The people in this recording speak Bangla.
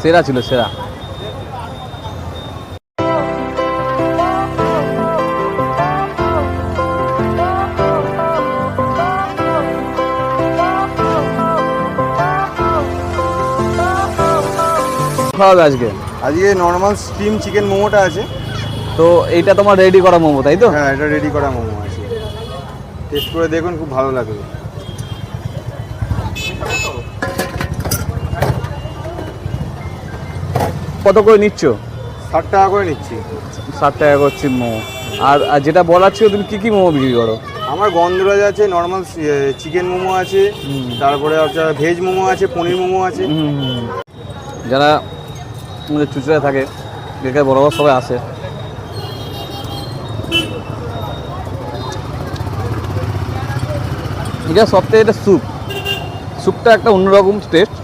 সেরা ছিল সেরা। খাওয়া দাওয়া আজকে? আজকে নর্মাল স্টিম চিকেন মোমোটা আছে। তো এইটা তোমার রেডি করা মোমো তাই তো? হ্যাঁ এটা রেডি করা মোমো আছে। টেস্ট করে দেখুন খুব ভালো লাগবে। কত করে নিচ্ছ? ষাট টাকা করে নিচ্ছি। ষাট টাকা করছি মোমো। আর আর যেটা বলার ছিল তুমি কী কী মোমো বিক্রি করো? আমার গন্ধরাজ আছে নর্মাল চিকেন মোমো আছে তারপরে আপনার ভেজ মোমো আছে পনির মোমো আছে। যারা আমাদের চুচড়া থাকে বেকার বরাবর সবাই আসে। এটা সবথেকে এটা স্যুপ স্যুপটা একটা অন্যরকম টেস্ট